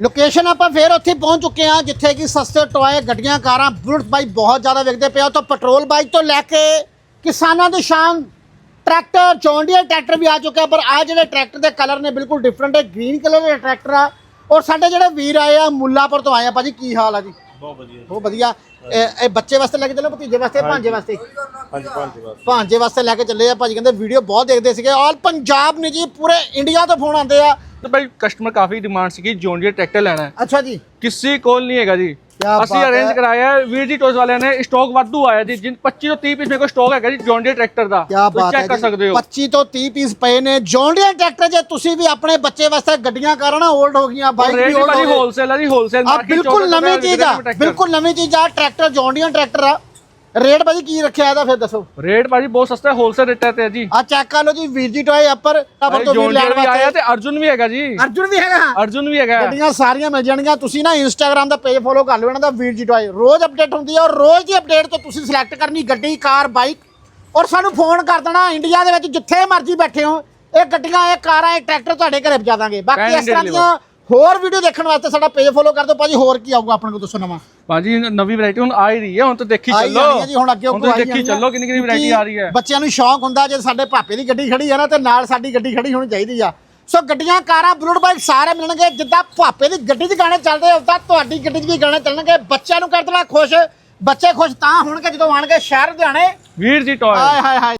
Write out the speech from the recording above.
Location ਆਪਾਂ ਫੇਰ ਉੱਥੇ ਪਹੁੰਚ ਚੁੱਕੇ ਹਾਂ ਜਿੱਥੇ ਕਿ ਸਸਤੇ ਟੋਏ ਗੱਡੀਆਂ ਕਾਰਾਂ ਬੁਲਟ ਬਾਈਕ ਬਹੁਤ ਜ਼ਿਆਦਾ ਵਿਕਦੇ ਪਏ ਆ। ਤਾਂ ਪੈਟਰੋਲ ਬਾਈਕ ਤੋਂ ਲੈ ਕੇ ਕਿਸਾਨਾਂ ਦੀ ਸ਼ਾਨ ਟਰੈਕਟਰ ਜੌਂਡੀਅਰ ਟਰੈਕਟਰ ਵੀ ਆ ਚੁੱਕਾ ਪਰ ਆ ਜਿਹੜੇ ਟਰੈਕਟਰ ਦੇ ਕਲਰ ਨੇ ਬਿਲਕੁਲ ਡਿਫਰੈਂਟ ਹੈ ਗ੍ਰੀਨ ਕਲਰ ਦੇ ਟਰੈਕਟਰ ਆ। ਔਰ ਸਾਡੇ ਜਿਹੜੇ ਵੀਰ ਆਏ ਆ ਮੁੱਲਾਪੁਰ ਤੋਂ ਆਏ ਆ ਭਾਜੀ ਕੀ ਹਾਲ ਆ ਜੀ? ਬਹੁਤ ਵਧੀਆ ਬਹੁਤ ਵਧੀਆ। ਇਹ ਇਹ ਬੱਚੇ ਵਾਸਤੇ ਲੈ ਕੇ ਚੱਲੋ ਭਤੀਜੇ ਵਾਸਤੇ ਭਾਂਜੇ ਵਾਸਤੇ? ਹਾਂਜੀ ਪੰਜ ਬਸ ਭਾਂਜੇ ਵਾਸਤੇ ਲੈ ਕੇ ਚੱਲੇ ਆ ਭਾਜੀ ਕਹਿੰਦੇ ਵੀਡੀਓ ਬਹੁਤ ਦੇਖਦੇ ਸੀਗੇ। ਆਲ ਪੰਜਾਬ ਨੇ ਜੀ ਪੂਰੇ ਇੰਡੀਆ ਤੋਂ ਫੋਨ ਆਉਂਦੇ ਆ। ਤੇ ਭਾਈ ਕਸਟਮਰ ਕਾਫੀ ਡਿਮਾਂਡ ਸੀਗੀ ਜੌਨ ਡੀਅਰ ਟਰੈਕਟਰ ਲੈਣਾ ਹੈ। ਅੱਛਾ ਜੀ। ਕਿਸੇ ਕੋਲ ਨਹੀਂ ਹੈਗਾ ਜੀ। ਅਸੀਂ ਅਰੇਂਜ। ਕਰਾਇਆ ਹੈ, ਵੀਰ ਜੀ ਟੋਸ ਵਾਲਿਆਂ ਨੇ ਸਟਾਕ ਵਾਧੂ ਆਇਆ ਜੀ ਜਿਨ 25 ਤੋਂ 30 ਪੀਸ ਮੇਰੇ ਕੋਲ ਸਟਾਕ ਹੈਗਾ ਜੀ ਜੌਨ ਡੀਅਰ ਟਰੈਕਟਰ ਦਾ। ਕੀ ਹੈ ਚੈੱਕ ਕਰ। ਸਕਦੇ ਹੋ। 25 ਤੋਂ 30 ਪੀਸ ਪਏ ਨੇ। ਜੌਂਡੀਅਰ ਟਰੈਕਟਰ ਜੇ ਤੁਸੀਂ ਵੀ ਆਪਣੇ ਬੱਚੇ ਵਾਸਤੇ ਗੱਡੀਆਂ ਕਰਨਾ 올ਡ ਹੋ ਗਈਆਂ ਬਾਈਕ ਵੀ 올ਡ ਹੋ ਗਏ। ਹੋਲਸੇਲ ਹੈ ਜੀ ਹੋਲਸੇਲ ਆ ਬਿਲਕੁਲ ਨਵੀਂ ਚੀਜ਼ ਆ। ਬਿਲਕੁਲ ਨਵੀਂ ਚੀਜ਼ ਆ। ਟਰੈਕਟਰ ਜੌਂਡੀਅਰ ਟਰੈਕਟਰ ਆ। ਰੇਟ ਭਾਜੀ ਕੀ ਰੱਖਿਆ ਇਹਦਾ ਫਿਰ ਦੱਸੋ? ਰੇਟ ਭਾਜੀ ਬਹੁਤ ਸਸਤਾ ਹੈ ਹੋਲਸੇਲ ਰੇਟ ਤੇ ਹੈ ਜੀ। ਆ ਚੈੱਕ ਕਰ ਲਓ ਜੀ ਵੀਰ ਜੀ ਟੋਏ ਅੱਪਰ ਅੱਪਰ ਤੋਂ ਵੀਰ ਲੈਣ ਆਇਆ ਵਾਸਤੇ। ਤੇ ਅਰਜੁਨ ਵੀ ਹੈਗਾ ਜੀ। ਅਰਜੁਨ ਵੀ ਹੈਗਾ? ਅਰਜੁਨ ਵੀ ਹੈਗਾ। ਗੱਡੀਆਂ ਸਾਰੀਆਂ ਮਿਲ ਜਾਣਗੀਆਂ। ਤੁਸੀਂ ਨਾ ਇੰਸਟਾਗ੍ਰam ਦਾ ਪੇਜ ਫੋਲੋ ਕਰ ਲਓ ਇਹਨਾਂ ਦਾ ਵੀਰ ਜੀ ਟੋਏ। ਰੋਜ਼ ਅਪਡੇਟ ਹੁੰਦੀ ਹੈ ਔਰ ਰੋਜ਼ ਦੀ ਅਪਡੇਟ ਤੋਂ ਤੁਸੀਂ ਸਿਲੈਕਟ ਕਰਨੀ ਗੱਡੀ ਕਾਰ ਬਾਈਕ ਔਰ ਸਾਨੂੰ ਫੋਨ ਕਰ ਦੇਣਾ ਇੰਡੀਆ ਦੇ ਵਿੱਚ ਜਿੱਥੇ ਮਰਜ਼ੀ ਬੈਠੇ ਹੋ। ਇਹ ਗੱਡੀਆਂ ਇਹ ਕਾਰਾਂ ਇਹ ਟਰੈਕਟਰ ਤੁਹਾਡੇ ਘਰੇ ਪਹੁੰਚਾ ਦਾਂਗੇ। ਬਾਕੀ ਇਸ ਤਰ੍ਹਾਂ ਦੀਆਂ ਹੋਰ ਵੀਡੀਓ ਦੇਖਣ ਵਾਸਤੇ ਸਾਡਾ ਪੇਜ ਫੋਲੋ ਕਰ ਦਿਓ। ਭਾਜੀ ਹੋਰ ਕੀ ਆਊਗਾ ਆਪਣੇ ਕੋਲ ਦੱਸੋ ਨਵਾਂ? ਭਾਜੀ ਨਵੀਂ ਵੈਰਾਈਟੀ ਹੁਣ ਆ ਹੀ ਰਹੀ ਹੈ ਹੁਣ ਤਾਂ ਦੇਖੀ ਆਈ ਚੱਲੋ। ਜਾਣੀ ਹੈ ਜੀ ਹੁਣ ਅੱਗੇ ਹੁਣ ਆਈ ਦੇਖੀ ਚੱਲੋ ਕਿੰਨੀ ਕਿੰਨੀ ਵੈਰਾਈਟੀ ਆ ਰਹੀ ਹੈ। ਬੱਚਿਆਂ ਨੂੰ ਸ਼ੌਂਕ ਹੁੰਦਾ ਜੇ ਸਾਡੇ ਭਾਪੇ ਦੀ ਗੱਡੀ ਖੜੀ ਹੈ ਨਾ ਤੇ ਨਾਲ ਸਾਡੀ ਗੱਡੀ ਖੜੀ ਹੋਣੀ ਚਾਹੀਦੀ ਆ। ਸੋ ਗੱਡੀਆਂ ਕਾਰਾਂ ਬੁਲਟ ਬਾਈਕ ਸਾਰੇ ਮਿਲਣਗੇ। ਜਿੱਦਾਂ ਭਾਪੇ ਦੀ ਗੱਡੀ 'ਚ ਗਾਣੇ ਚੱਲਦੇ ਉਦਾਂ ਤੁਹਾਡੀ ਗੱਡੀ 'ਚ ਵੀ ਗਾਣੇ ਚੱਲਣਗੇ। ਬੱਚਿਆਂ ਨੂੰ ਕਰ ਦੇਣਾ ਖੁਸ਼। ਬੱਚੇ ਖੁਸ਼ ਤਾਂ ਹੋਣਗੇ ਜਦੋਂ ਆਣਗੇ ਸ਼ਹਿਰ ਲੁਧਿਆਣੇ। ਵੀਰ ਜੀ ਟੋਏ ਹਾਏ ਹਾਏ ਹਾਏ।